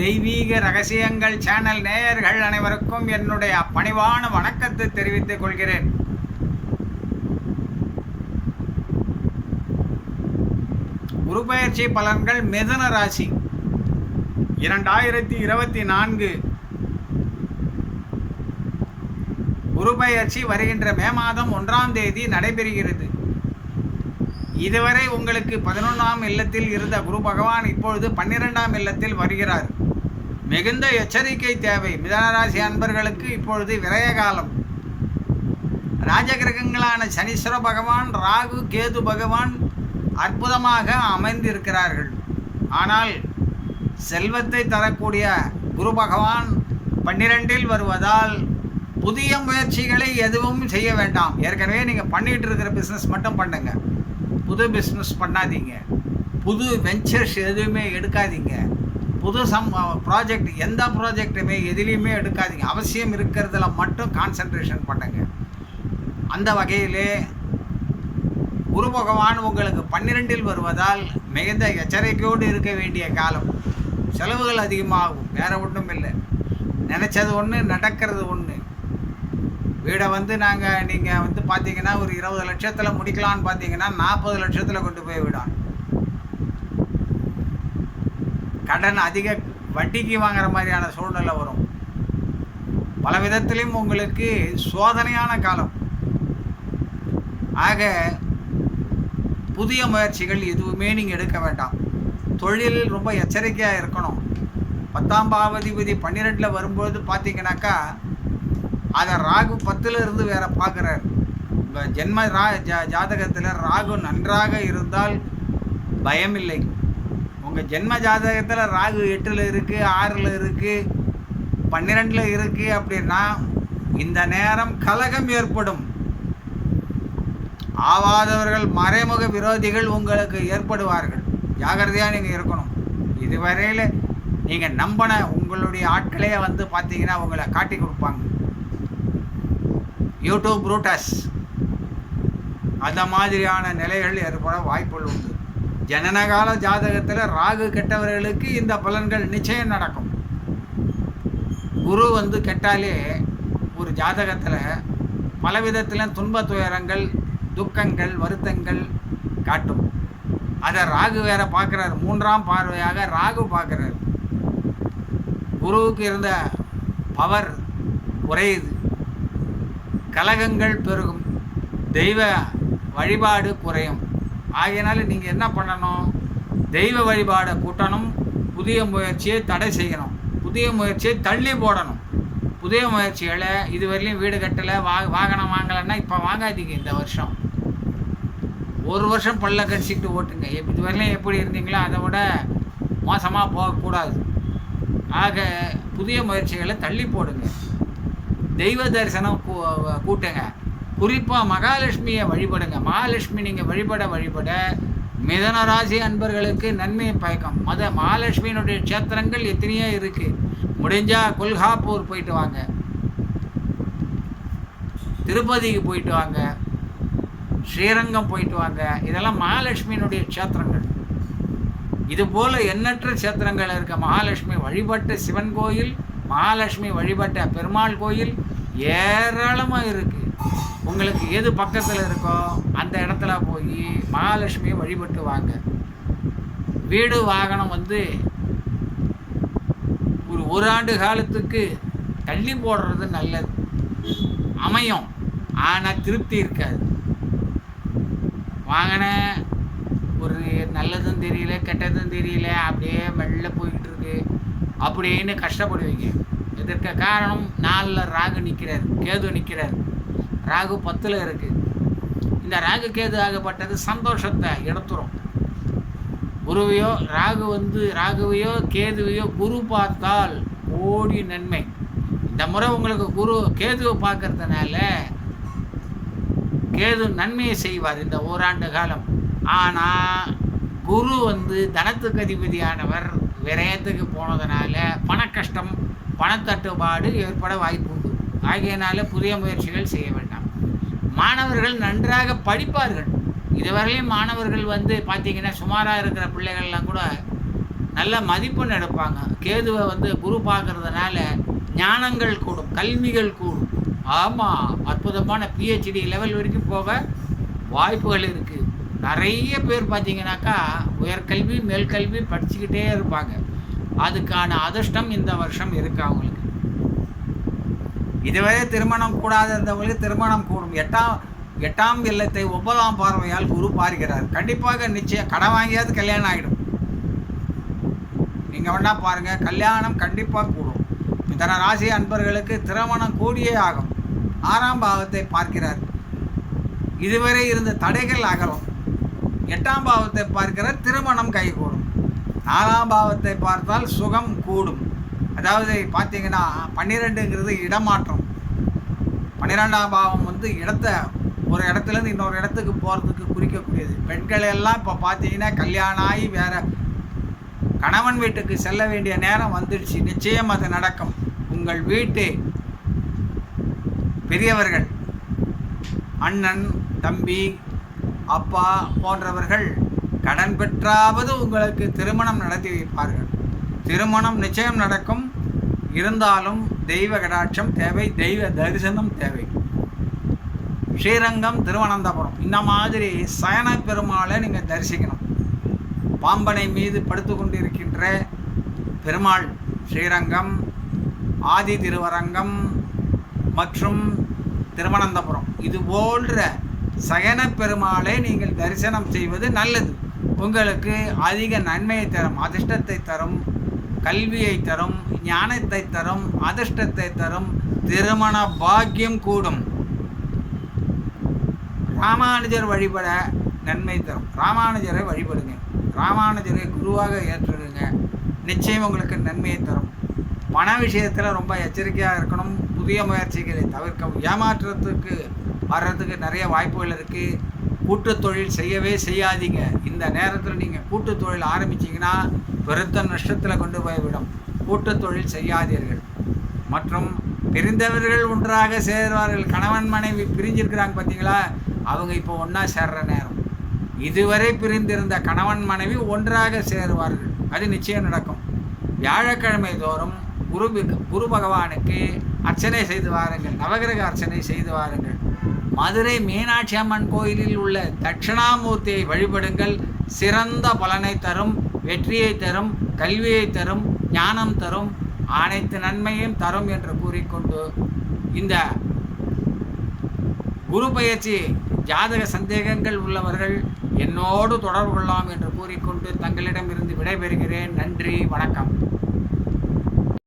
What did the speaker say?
தெய்வீக ரகசியங்கள் சேனல் நேயர்கள் அனைவருக்கும் என்னுடைய பணிவான வணக்கத்தை தெரிவித்துக் கொள்கிறேன். குரு பயிற்சி பலன்கள் மிதன ராசி. இரண்டாயிரத்தி இருபத்தி நான்கு. குரு பயிற்சி வருகின்ற மே மாதம் ஒன்றாம் தேதி நடைபெறுகிறது. இதுவரை உங்களுக்கு பதினொன்றாம் இல்லத்தில் இருந்த குரு பகவான் இப்பொழுது பன்னிரெண்டாம் இல்லத்தில் வருகிறார். மிகுந்த எச்சரிக்கை தேவை. மிதனராசி அன்பர்களுக்கு இப்பொழுது விரய காலம். ராஜகிரகங்களான சனீஸ்வர பகவான் ராகு கேது பகவான் அற்புதமாக அமைந்திருக்கிறார்கள். ஆனால் செல்வத்தை தரக்கூடிய குரு பகவான் பன்னிரெண்டில் வருவதால் புதிய முயற்சிகளை எதுவும் செய்ய வேண்டாம். ஏற்கனவே நீங்கள் பண்ணிகிட்டு இருக்கிற பிஸ்னஸ் மட்டும் பண்ணுங்க. புது பிஸ்னஸ் பண்ணாதீங்க. புது வெஞ்சர்ஸ் எதுவுமே எடுக்காதீங்க. புது சம் ப்ராஜெக்ட் எந்த ப்ராஜெக்ட்டுமே எதுலேயுமே எடுக்காதீங்க. அவசியம் இருக்கிறதுல மட்டும் கான்சன்ட்ரேஷன் பண்ணுங்க. அந்த வகையிலே குரு பகவான் உங்களுக்கு பன்னிரெண்டில் வருவதால் மிகுந்த எச்சரிக்கையோடு இருக்க வேண்டிய காலம். செலவுகள் அதிகமாகும் வேற ஒன்றும் இல்லை. நினச்சது ஒன்று நடக்கிறது ஒன்று வீடை வந்து நாங்கள் நீங்கள் வந்து பார்த்தீங்கன்னா ஒரு இருபது லட்சத்தில் முடிக்கலான்னு பார்த்தீங்கன்னா நாற்பது லட்சத்தில் கொண்டு போய் விடும் கடன் அதிக வட்டிக்கு வாங்குற மாதிரியான சூழ்நிலை வரும். பல விதத்திலையும் உங்களுக்கு சோதனையான காலம். ஆக புதிய முயற்சிகள் எதுவுமே நீங்கள் எடுக்க வேண்டாம். தொழில் ரொம்ப எச்சரிக்கையாக இருக்கணும். பத்தாம் பாவதிபதி பன்னிரெண்டில் வரும்போது பார்த்தீங்கன்னாக்கா அதை ராகு பத்தில் இருந்து வேற பார்க்குறார் உங்கள் ஜென்ம ரா ஜா ஜாதகத்தில் ராகு நன்றாக இருந்தால் பயமில்லை. உங்கள் ஜென்ம ஜாதகத்தில் ராகு எட்டில் இருக்குது ஆறில் இருக்குது பன்னிரெண்டில் இருக்குது அப்படின்னா இந்த நேரம் கலகம் ஏற்படும். ஆவாதவர்கள் மறைமுக விரோதிகள் உங்களுக்கு ஏற்படுவார்கள். ஜாகிரதையாக நீங்கள் இருக்கணும். இதுவரையில் நீங்கள் நம்பின உங்களுடைய ஆட்களே வந்து பார்த்தீங்கன்னா உங்களை காட்டி கொடுப்பாங்க. யூடியூப் ரூட்டஸ் அந்த மாதிரியான நிலைகள் ஏற்பட வாய்ப்புகள் உண்டு. ஜனனகால ஜாதகத்தில் ராகு கெட்டவர்களுக்கு இந்த பலன்கள் நிச்சயம் நடக்கும். குரு வந்து கெட்டாலே ஒரு ஜாதகத்தில் பலவிதத்தில் துன்ப துயரங்கள் துக்கங்கள் வருத்தங்கள் காட்டும். அதை ராகு வேற பார்க்குறாரு மூன்றாம் பார்வையாக ராகு பார்க்குறாரு குருவுக்கு இருந்த பவர் குறையுது. கலகங்கள் பெருகும். தெய்வ வழிபாடு குறையும். ஆகையினால நீங்கள் என்ன பண்ணணும்? தெய்வ வழிபாடை கூட்டணும். புதிய முயற்சியை தடை செய்யணும். புதிய முயற்சியை தள்ளி போடணும். புதிய முயற்சிகளை இதுவரையிலும் வீடு கட்டலை வா வாகனம் வாங்கலைன்னா இப்போ வாங்காதீங்க இந்த வருஷம். ஒரு வருஷம் பல்ல கடிச்சிக்கிட்டு ஓட்டுங்க. எப் இதுவரையிலும் எப்படி இருந்தீங்களோ அதை விட மோசமாக போகக்கூடாது. ஆக புதிய முயற்சிகளை தள்ளி போடுங்க. தெய்வ தரிசனம் கூ- கூட்டுங்க. குறிப்பாக மகாலட்சுமியை வழிபடுங்க. மகாலட்சுமி நீங்கள் வழிபட வழிபட மிதன ராசி அன்பர்களுக்கு நன்மை பயக்கம். மத மகாலட்சுமியினுடைய க்ஷேத்திரங்கள் எத்தனையோ இருக்குது முடிஞ்சால் கொல்ஹாப்பூர் போயிட்டு வாங்க. திருப்பதிக்கு போயிட்டு வாங்க. ஸ்ரீரங்கம் போயிட்டு வாங்க. இதெல்லாம் மகாலட்சுமியினுடைய க்ஷேத்திரங்கள். இதுபோல் எண்ணற்ற க்ஷேத்திரங்கள் இருக்க. மகாலட்சுமி வழிபட்ட சிவன் கோயில் மகாலட்சுமி வழிபட்ட பெருமாள் கோயில் ஏராளமாக இருக்குது உங்களுக்கு எது பக்கத்தில் இருக்கோ அந்த இடத்துல போய் மகாலட்சுமியை வழிபட்டு வாங்க வீடு வாகனம் வந்து ஒரு ஒரு ஆண்டு காலத்துக்கு தள்ளி போடுறது நல்லது. அமையும். ஆனால் திருப்தி இருக்காது. வாங்கின ஒரு நல்லதும் தெரியல கெட்டதும் தெரியல அப்படியே மெல்ல போய்கிட்டு இருக்கு. அப்படின்னு கஷ்டப்படுவீங்க. இதற்கு காரணம் நாளில் ராகு நிற்கிறார் கேது நிற்கிறார் ராகு பத்தில் இருக்குது இந்த ராகு கேது ஆகப்பட்டது சந்தோஷத்தை எடுத்துரும். குருவையோ ராகு வந்து ராகுவையோ கேதுவையோ குரு பார்த்தால் கோடி நன்மை. இந்த முறை உங்களுக்கு குரு கேதுவை பார்க்கறதுனால கேது நன்மையை செய்வார் இந்த ஓராண்டு காலம். ஆனால் குரு வந்து தனத்துக்கு அதிபதியானவர் விரயத்துக்கு போனதுனால பண கஷ்டம் பணத்தட்டுப்பாடு ஏற்பட வாய்ப்பு ஆகியனால புதிய முயற்சிகள் செய்ய வேண்டாம். மாணவர்கள் நன்றாக படிப்பார்கள். இதுவரையிலும் மாணவர்கள் வந்து பார்த்தீங்கன்னா சுமாராக இருக்கிற பிள்ளைகள்லாம் கூட நல்ல மதிப்பெண் எடுப்பாங்க. கேதுவை வந்து குரு பார்க்கறதுனால ஞானங்கள் கூடும் கல்விகள் கூடும். ஆமாம் அற்புதமான பிஹெச்டி லெவல் வரைக்கும் போக வாய்ப்புகள் இருக்குது நிறைய பேர் பார்த்தீங்கன்னாக்கா உயர்கல்வி மேல்கல்வி படிச்சுக்கிட்டே இருப்பாங்க. அதுக்கான அதிர்ஷ்டம் இந்த வருஷம் இருக்கு அவங்களுக்கு. இதுவரை திருமணம் கூடாது இருந்தவங்களுக்கு திருமணம் கூடும். எட்டாம் எட்டாம் இல்லத்தை ஒன்பதாம் பார்வையால் குரு பார்க்கிறார் கண்டிப்பாக நிச்சயம் கடன் வாங்கியாவது கல்யாணம் ஆகிடும். நீங்கள் வேணா பாருங்கள் கல்யாணம் கண்டிப்பாக கூடும். மிதன ராசி அன்பர்களுக்கு திருமணம் கூடியே ஆகும். ஆறாம் பாவத்தை பார்க்கிறார். இதுவரை இருந்த தடைகள் அகலும். எட்டாம் பாவத்தை பார்க்கிறார் திருமணம் கைகூடும். நாலாம் பாவத்தை பார்த்தால் சுகம் கூடும். அதாவது பார்த்தீங்கன்னா பன்னிரெண்டுங்கிறது இடமாற்றம். பன்னிரெண்டாம் பாவம் வந்து இடத்த ஒரு இடத்துலேருந்து இன்னொரு இடத்துக்கு போகிறதுக்கு குறிக்கக்கூடியது. பெண்கள் எல்லாம் இப்போ பார்த்தீங்கன்னா கல்யாணம் ஆகி வேற கணவன் வீட்டுக்கு செல்ல வேண்டிய நேரம் வந்துடுச்சு. நிச்சயம் அது நடக்கும். உங்கள் வீட்டு பெரியவர்கள் அண்ணன் தம்பி அப்பா போன்றவர்கள் கடன் பெற்றாவது உங்களுக்கு திருமணம் நடத்தி வைப்பார்கள். திருமணம் நிச்சயம் நடக்கும். இருந்தாலும் தெய்வ கடாட்சம் தேவை தெய்வ தரிசனம் தேவை. ஸ்ரீரங்கம் திருவனந்தபுரம் இந்த மாதிரி சயன பெருமாளை நீங்கள் தரிசிக்கணும். பாம்பனை மீது படுத்து கொண்டிருக்கின்ற பெருமாள் ஸ்ரீரங்கம் ஆதி திருவரங்கம் மற்றும் திருவனந்தபுரம். இது போன்ற சயன பெருமாளை நீங்கள் தரிசனம் செய்வது நல்லது. உங்களுக்கு அதிக நன்மையை தரும் அதிர்ஷ்டத்தை தரும் கல்வியை தரும் ஞானத்தை தரும் அதிர்ஷ்டத்தை தரும் திருமண பாக்கியம் கூடும். ராமானுஜர் வழிபட நன்மை தரும். ராமானுஜரை வழிபடுங்க. ராமானுஜரை குருவாக ஏற்றுடுங்க. நிச்சயம் உங்களுக்கு நன்மையை தரும். பண விஷயத்தில் ரொம்ப எச்சரிக்கையாக இருக்கணும். புதிய முயற்சிகளை தவிர்க்கவும். ஏமாற்றத்துக்கு வர்றதுக்கு நிறைய வாய்ப்புகள் இருக்குது கூட்டு தொழில் செய்யவே செய்யாதீங்க. இந்த நேரத்தில் நீங்கள் கூட்டு தொழில் ஆரம்பிச்சிங்கன்னா பெருத்த நஷ்டத்தில் கொண்டு போய்விடும். கூட்டு தொழில் செய்யாதீர்கள். மற்றும் பிரிந்தவர்கள் ஒன்றாக சேர்வார்கள். கணவன் மனைவி பிரிஞ்சிருக்கிறாங்க பார்த்தீங்களா அவங்க இப்போ ஒன்றா சேர்ற நேரம். இதுவரை பிரிந்திருந்த கணவன் மனைவி ஒன்றாக சேருவார்கள். அது நிச்சயம் நடக்கும். வியாழக்கிழமை தோறும் குரு குரு பகவானுக்கு அர்ச்சனை செய்து வாருங்கள். நவகிரக அர்ச்சனை செய்து வாருங்கள். மதுரை மீனாட்சி அம்மன் கோயிலில் உள்ள தட்சிணாமூர்த்தியை வழிபடுங்கள். சிறந்த பலனை தரும் வெற்றியை தரும் கல்வியை தரும் ஞானம் தரும் அனைத்து நன்மையும் தரும் என்று கூறிக்கொண்டு இந்த குரு பயிற்சி ஜாதக சந்தேகங்கள் உள்ளவர்கள் என்னோடு தொடர்பு கொள்ளலாம் என்று கூறிக்கொண்டு தங்களிடமிருந்து விடைபெறுகிறேன். நன்றி வணக்கம்.